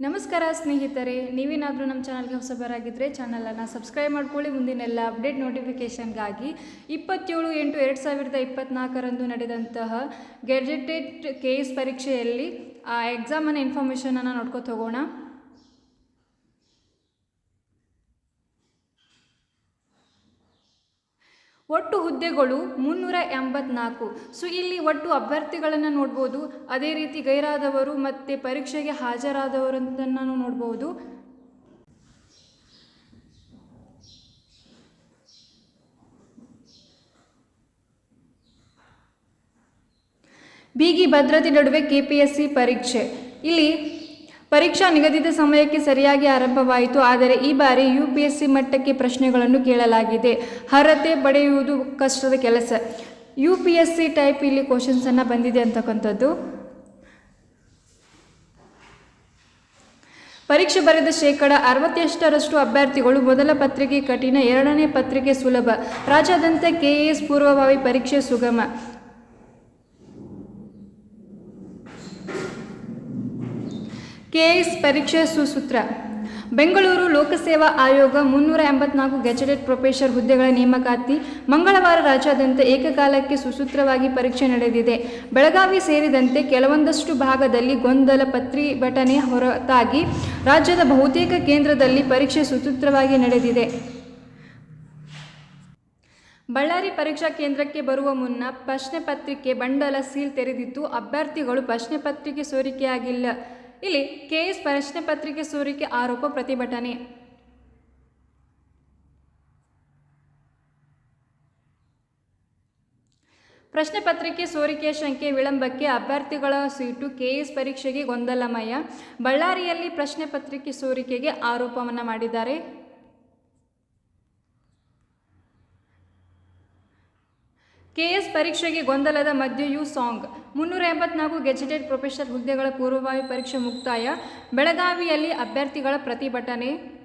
ನಮಸ್ಕಾರ ಸ್ನೇಹಿತರೆ ನೀವೇನಾದರೂ ನಮ್ಮ ಚಾನಲ್ಗೆ ಹೊಸಬರಾಗಿದ್ದರೆ ಚಾನಲನ್ನು ಸಬ್ಸ್ಕ್ರೈಬ್ ಮಾಡ್ಕೊಳ್ಳಿ, ಮುಂದಿನೆಲ್ಲ ಅಪ್ಡೇಟ್ ನೋಟಿಫಿಕೇಷನ್ಗಾಗಿ ಇಪ್ಪತ್ತೇಳು ಎಂಟು ಎರಡು ಸಾವಿರದ ಇಪ್ಪತ್ತ್ನಾಲ್ಕರಂದು ನಡೆದಂತಹ ಗ್ಯಾಜೆಟೆಡ್ ಕೆ ಎಸ್ ಪರೀಕ್ಷೆಯಲ್ಲಿ ಆ ಎಕ್ಸಾಮನ್ನು ಇನ್ಫಾರ್ಮೇಷನನ್ನು ನೋಡ್ಕೊತ ಹೋಗೋಣ. ಒಟ್ಟು ಹುದ್ದೆಗಳು ಮುನ್ನೂರ ಎಂಬತ್ನಾಲ್ಕು. ಸೊ, ಇಲ್ಲಿ ಒಟ್ಟು ಅಭ್ಯರ್ಥಿಗಳನ್ನು ನೋಡ್ಬೋದು. ಅದೇ ರೀತಿ ಗೈರಾದವರು ಮತ್ತು ಪರೀಕ್ಷೆಗೆ ಹಾಜರಾದವರನ್ನು ನೋಡ್ಬೋದು. ಬೀಗಿ ಭದ್ರತೆ ನಡುವೆ ಕೆಪಿಎಸ್ಸಿ ಪರೀಕ್ಷೆ. ಇಲ್ಲಿ ಪರೀಕ್ಷಾ ನಿಗದಿತ ಸಮಯಕ್ಕೆ ಸರಿಯಾಗಿ ಆರಂಭವಾಯಿತು, ಆದರೆ ಈ ಬಾರಿ ಯು ಮಟ್ಟಕ್ಕೆ ಪ್ರಶ್ನೆಗಳನ್ನು ಕೇಳಲಾಗಿದೆ. ಅರ್ಹತೆ ಪಡೆಯುವುದು ಕಷ್ಟದ ಕೆಲಸ. U P S C type ಇಲ್ಲಿ ಕ್ವಶನ್ಸನ್ನು ಬಂದಿದೆ ಅಂತಕ್ಕಂಥದ್ದು. ಪರೀಕ್ಷೆ ಬರೆದ ಶೇಕಡ ಅರವತ್ತೆಷ್ಟರಷ್ಟು ಅಭ್ಯರ್ಥಿಗಳು ಮೊದಲ ಪತ್ರಿಕೆ ಕಠಿಣ, ಎರಡನೇ ಪತ್ರಿಕೆ ಸುಲಭ. ರಾಜ್ಯಾದ್ಯಂತ ಕೆಎಎಸ್ ಪೂರ್ವಭಾವಿ ಪರೀಕ್ಷೆ ಸುಗಮ. ಕೆಎಸ್ ಪರೀಕ್ಷೆ ಸುಸೂತ್ರ. ಬೆಂಗಳೂರು ಲೋಕಸೇವಾ ಆಯೋಗ ಮುನ್ನೂರ ಎಂಬತ್ನಾಲ್ಕು ಗೆಜೆಟೆಡ್ ಪ್ರೊಫೆಸರ್ ಹುದ್ದೆಗಳ ನೇಮಕಾತಿ ಮಂಗಳವಾರ ರಾಜ್ಯಾದ್ಯಂತ ಏಕಕಾಲಕ್ಕೆ ಸುಸೂತ್ರವಾಗಿ ಪರೀಕ್ಷೆ ನಡೆದಿದೆ. ಬೆಳಗಾವಿ ಸೇರಿದಂತೆ ಕೆಲವೊಂದಷ್ಟು ಭಾಗದಲ್ಲಿ ಗೊಂದಲ ಪ್ರತಿಭಟನೆ ಹೊರತಾಗಿ ರಾಜ್ಯದ ಬಹುತೇಕ ಕೇಂದ್ರದಲ್ಲಿ ಪರೀಕ್ಷೆ ಸುಸೂತ್ರವಾಗಿ ನಡೆದಿದೆ. ಬಳ್ಳಾರಿ ಪರೀಕ್ಷಾ ಕೇಂದ್ರಕ್ಕೆ ಬರುವ ಮುನ್ನ ಪ್ರಶ್ನೆ ಪತ್ರಿಕೆ ಬಂಡಲ ಸೀಲ್ ತೆರೆದಿದ್ದು ಅಭ್ಯರ್ಥಿಗಳು ಪ್ರಶ್ನೆ ಪತ್ರಿಕೆ ಸೋರಿಕೆಯಾಗಿಲ್ಲ. ಇಲ್ಲಿ ಕೆಎಸ್ ಪ್ರಶ್ನೆ ಪತ್ರಿಕೆ ಸೋರಿಕೆ ಆರೋಪ ಪ್ರತಿಭಟನೆ. ಪ್ರಶ್ನೆ ಪತ್ರಿಕೆ ಸೋರಿಕೆ ಶಂಕೆ ವಿಳಂಬಕ್ಕೆ ಅಭ್ಯರ್ಥಿಗಳ ಸೀಟು ಕೆಎಸ್ ಪರೀಕ್ಷೆಗೆ ಗೊಂದಲಮಯ. ಬಳ್ಳಾರಿಯಲ್ಲಿ ಪ್ರಶ್ನೆ ಪತ್ರಿಕೆ ಸೋರಿಕೆಗೆ ಆರೋಪವನ್ನು ಮಾಡಿದ್ದಾರೆ. ಕೆಎಸ್ ಪರೀಕ್ಷೆಗೆ ಗೊಂದಲದ ಮಧ್ಯೆಯೂ ಸಾಂಗ್. ಮುನ್ನೂರ ಎಂಬತ್ನಾಲ್ಕು ಗೆಜೆಟೆಡ್ ಪ್ರೊಫೆಸರ್ ಹುದ್ದೆಗಳ ಪೂರ್ವಭಾವಿ ಪರೀಕ್ಷೆ ಮುಕ್ತಾಯ. ಬೆಳಗಾವಿಯಲ್ಲಿ ಅಭ್ಯರ್ಥಿಗಳ ಪ್ರತಿಭಟನೆ.